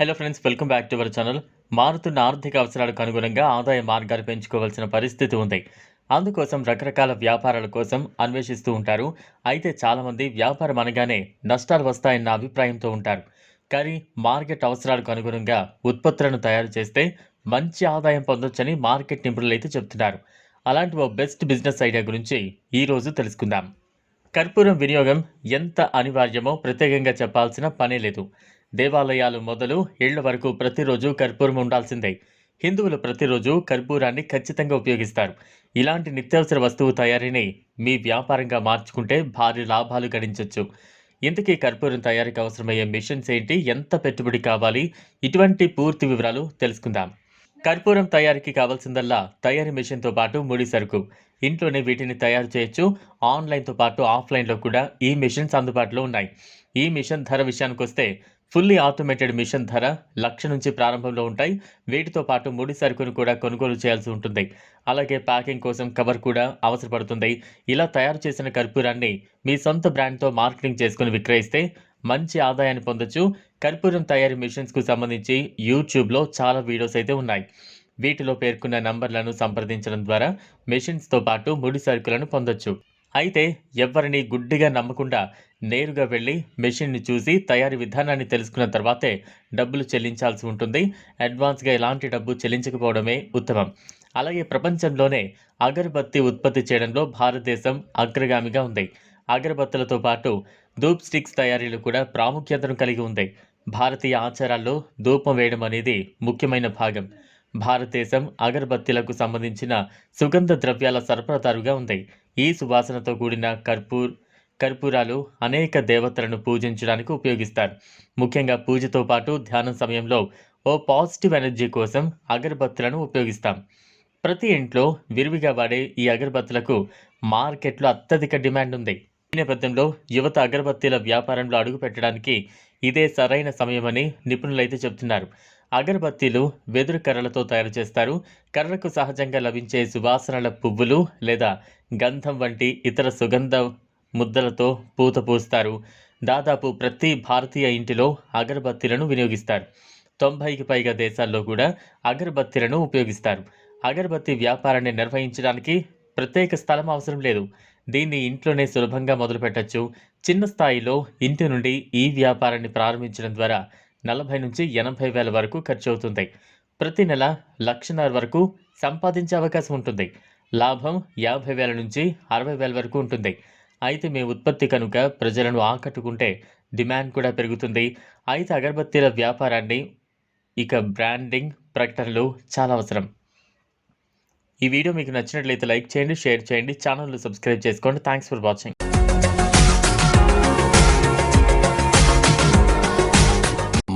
Hello friends welcome back to our channel మారుతున్న ఆర్థిక అవసరాలకు అనుగుణంగా ఆదాయ మార్గాలు పెంచుకోవాల్సిన పరిస్థితి ఉంది. అందుకోసం రకరకాల వ్యాపారాల కోసం అన్వేషిస్తూ ఉంటారు. అయితే చాలామంది వ్యాపారం అనగానే నష్టాలు వస్తాయన్న అభిప్రాయంతో ఉంటారు. కానీ మార్కెట్ అవసరాలకు అనుగుణంగా ఉత్పత్తులను తయారు చేస్తే మంచి ఆదాయం పొందొచ్చని మార్కెట్ నిపుణులు అయితే చెప్తున్నారు అలాంటి ఓ బెస్ట్ బిజినెస్ ఐడియా గురించి ఈరోజు తెలుసుకుందాం. కర్పూరం వినియోగం ఎంత అనివార్యమో ప్రత్యేకంగా చెప్పాల్సిన పనే లేదు. దేవాలయాలు మొదలు ఇళ్ళ వరకు ప్రతిరోజు కర్పూరం ఉండాల్సిందే. హిందువులు ప్రతిరోజు కర్పూరాన్ని ఖచ్చితంగా ఉపయోగిస్తారు. ఇలాంటి నిత్యావసర వస్తువు తయారీని మీ వ్యాపారంగా మార్చుకుంటే భారీ లాభాలు గడించవచ్చు ఇంతకీ కర్పూరం తయారీకి అవసరమయ్యే మిషన్స్ ఏంటి? ఎంత పెట్టుబడి కావాలి? ఇటువంటి పూర్తి వివరాలు తెలుసుకుందాం. కర్పూరం తయారీకి కావాల్సిందల్లా తయారీ మిషన్తో పాటు ముడి సరుకు. ఇంట్లోనే వీటిని తయారు చేయొచ్చు. ఆన్లైన్తో పాటు ఆఫ్లైన్లో కూడా ఈ మిషన్స్ అందుబాటులో ఉన్నాయి. ఈ మిషన్ ధర విషయానికి వస్తే ఫుల్లీ ఆటోమేటెడ్ మిషన్ ధర లక్ష నుంచి ప్రారంభంలో ఉంటాయి. వీటితో పాటు ముడి సరుకును కూడా కొనుగోలు చేయాల్సి ఉంటుంది. అలాగే ప్యాకింగ్ కోసం కవర్ కూడా అవసరపడుతుంది. ఇలా తయారు చేసిన కర్పూరాన్ని మీ సొంత బ్రాండ్తో మార్కెటింగ్ చేసుకుని విక్రయిస్తే మంచి ఆదాయాన్ని పొందొచ్చు. కర్పూరం తయారీ మిషన్స్కు సంబంధించి యూట్యూబ్లో చాలా వీడియోస్ అయితే ఉన్నాయి. వీటిలో పేర్కొన్న నంబర్లను సంప్రదించడం ద్వారా మెషిన్స్తో పాటు ముడి సరుకులను పొందొచ్చు. అయితే ఎవరిని గుడ్డిగా నమ్మకుండా నేరుగా వెళ్ళి మెషిన్ని చూసి తయారీ విధానాన్ని తెలుసుకున్న తర్వాతే డబ్బులు చెల్లించాల్సి ఉంటుంది. అడ్వాన్స్గా ఎలాంటి డబ్బు చెల్లించకపోవడమే ఉత్తమం. అలాగే ప్రపంచంలోనే అగరబత్తి ఉత్పత్తి చేయడంలో భారతదేశం అగ్రగామిగా ఉంది. అగరబత్తులతో పాటు ధూప్ స్టిక్స్ తయారీలో కూడా ప్రాముఖ్యతను కలిగి ఉంది. భారతీయ ఆచారాల్లో ధూపం వేయడం అనేది ముఖ్యమైన భాగం. భారతదేశం అగరబత్తీలకు సంబంధించిన సుగంధ ద్రవ్యాల సరఫరాదారుగా ఉంది. ఈ సువాసనతో కూడిన కర్పూర్ కర్పూరాలు అనేక దేవతలను పూజించడానికి ఉపయోగిస్తారు. ముఖ్యంగా పూజతో పాటు ధ్యానం సమయంలో ఓ పాజిటివ్ ఎనర్జీ కోసం అగరబత్తులను ఉపయోగిస్తాం. ప్రతి ఇంట్లో విరివిగా వాడే ఈ అగరబత్తులకు మార్కెట్లో అత్యధిక డిమాండ్ ఉంది. ఈ నేపథ్యంలో యువత అగరబత్తీల వ్యాపారంలో అడుగు పెట్టడానికి ఇదే సరైన సమయమని నిపుణులైతే చెబుతున్నారు. అగరబత్తీలు వెదురు కర్రలతో తయారు చేస్తారు. కర్రకు సహజంగా లభించే సువాసనల పువ్వులు లేదా గంధం వంటి ఇతర సుగంధ ముద్దలతో పూత పూస్తారు. దాదాపు ప్రతి భారతీయ ఇంటిలో అగరబత్తీలను వినియోగిస్తారు. తొంభైకి పైగా దేశాల్లో కూడా అగరబత్తీలను ఉపయోగిస్తారు. అగరబత్తి వ్యాపారాన్ని నిర్వహించడానికి ప్రత్యేక స్థలం అవసరం లేదు. దీన్ని ఇంట్లోనే సులభంగా మొదలుపెట్టచ్చు. చిన్న స్థాయిలో ఇంటి నుండి ఈ వ్యాపారాన్ని ప్రారంభించడం ద్వారా నలభై నుంచి ఎనభై వేల వరకు ఖర్చు అవుతుంది ప్రతి నెల లక్షన్నర వరకు సంపాదించే అవకాశం ఉంటుంది. లాభం యాభై వేల నుంచి అరవై వేల వరకు ఉంటుంది. అయితే మీ ఉత్పత్తి కనుక ప్రజలను ఆకట్టుకుంటే డిమాండ్ కూడా పెరుగుతుంది. అయితే అగరబత్తీల వ్యాపారాన్ని ఇక బ్రాండింగ్ ప్రకటనలు చాలా అవసరం. ఈ వీడియో మీకు నచ్చినట్లయితే లైక్ చేయండి షేర్ చేయండి ఛానల్ను సబ్స్క్రైబ్ చేసుకోండి. Thanks for watching.